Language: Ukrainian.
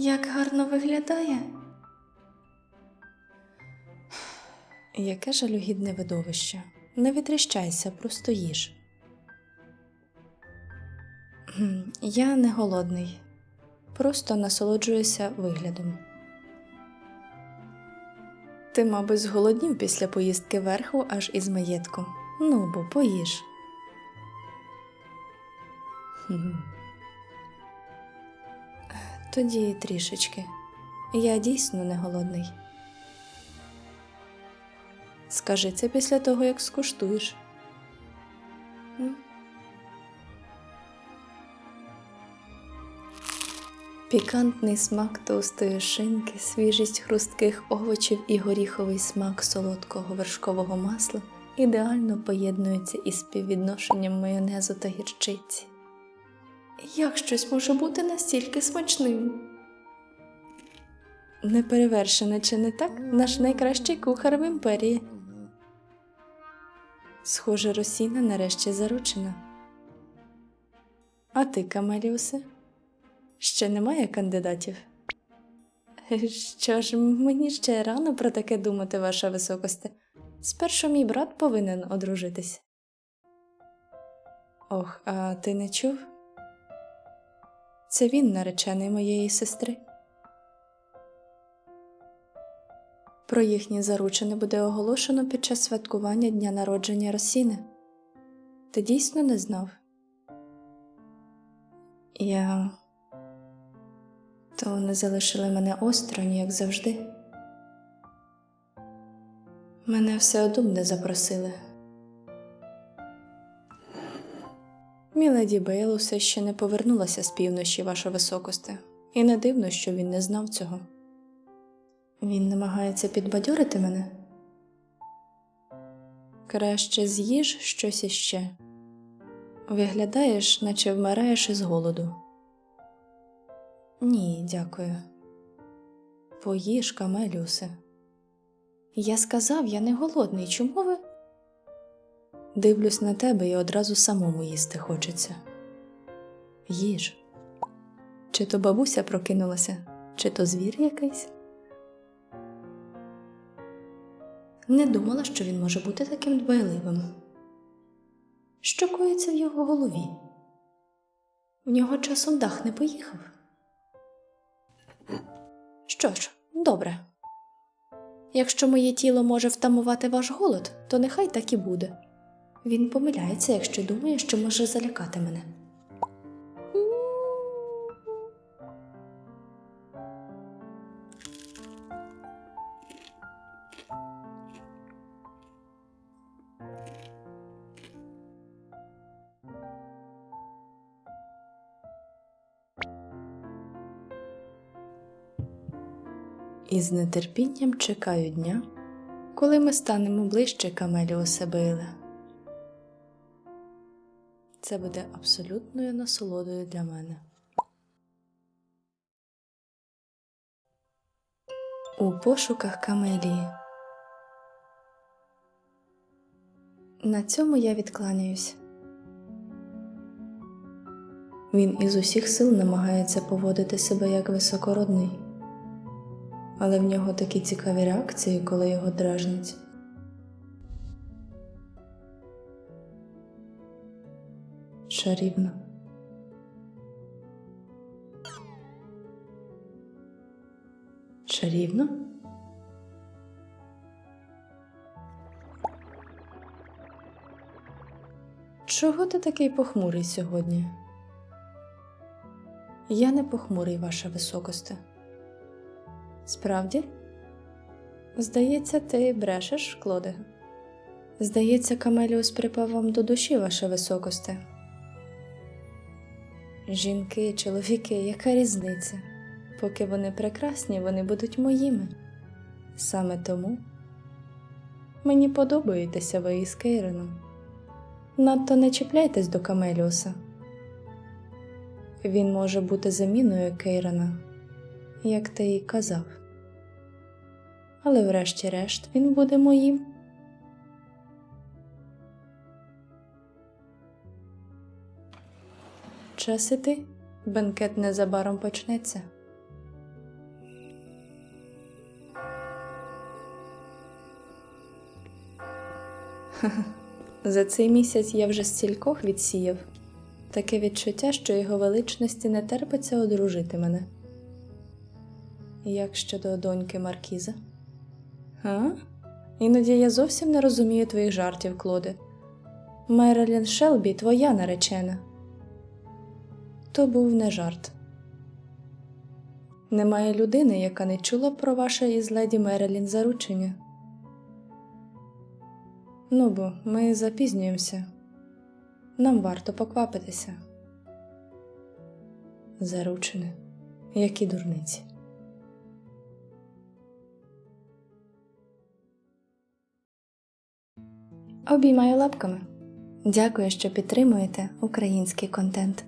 Як гарно виглядає. Яке жалюгідне видовище. Не відріщайся, просто їж. Я не голодний, просто насолоджуюся виглядом. Ти, мабуть, зголоднів після поїздки верху аж із маєтку. Ну, бо поїж. Тоді трішечки. Я дійсно не голодний. Скажи це після того, як скуштуєш. Пікантний смак товстої шинки, свіжість хрустких овочів і горіховий смак солодкого вершкового масла ідеально поєднуються із співвідношенням майонезу та гірчиці. Як щось може бути настільки смачним? Неперевершене, чи не так? Наш найкращий кухар в імперії. Схоже, Росіна нарешті заручена. А ти, Камеліусе? Ще немає кандидатів? Що ж, мені ще рано про таке думати, ваша високосте. Спершу мій брат повинен одружитись. Ох, а ти не чув? Це він наречений моєї сестри. Про їхнє заручини буде оголошено під час святкування дня народження Росіни. Ти дійсно не знав? Я. То вони залишили мене осторонь, як завжди. Мене все одум не запросили. Міледі Бейл усе ще не повернулася з півночі, ваша високосте, і не дивно, що він не знав цього. Він намагається підбадьорити мене. Краще з'їж щось іще. Виглядаєш, наче вмираєш із голоду. Ні, дякую. Поїж, Камеліусе. Я сказав, я не голодний. Чому ви? Дивлюсь на тебе і одразу самому їсти хочеться. Їж. Чи то бабуся прокинулася, чи то звір якийсь? Не думала, що він може бути таким дбайливим. Що коїться в його голові? В нього часом дах не поїхав. Що ж, добре. Якщо моє тіло може втамувати ваш голод, то нехай так і буде. Він помиляється, якщо думає, що може залякати мене. І з нетерпінням чекаю дня, коли ми станемо ближче Камеліуса Бейла. Це буде абсолютною насолодою для мене. У пошуках Камелії. На цьому я відкланяюсь. Він із усіх сил намагається поводити себе як високородний, але в нього такі цікаві реакції, коли його дражнять. Чарівно. Чарівно? Чого ти такий похмурий сьогодні? Я не похмурий, ваша високосте. Справді? Здається, ти брешеш, Клоде. Здається, Камеліус припав вам до душі, ваша високосте. Жінки, чоловіки, яка різниця? Поки вони прекрасні, вони будуть моїми. Саме тому мені подобаєтеся ви із Кейроном. Надто не чіпляйтесь до Камеліуса. Він може бути заміною Кейрона, як ти і казав. Але врешті-решт він буде моїм. час бенкет незабаром почнеться. За цей місяць я вже стількох відсіяв таке відчуття, що його величності не терпиться одружити мене. Як щодо доньки Маркіза? А? Іноді я зовсім не розумію твоїх жартів, Клоди. Мерлін Шелбі твоя наречена. То був не жарт. Немає людини, яка не чула про ваше із леді Мерелін заручення. Ну бо ми запізнюємося. Нам варто поквапитися. Заручене, які дурниці. Обіймаю лапками. Дякую, що підтримуєте український контент.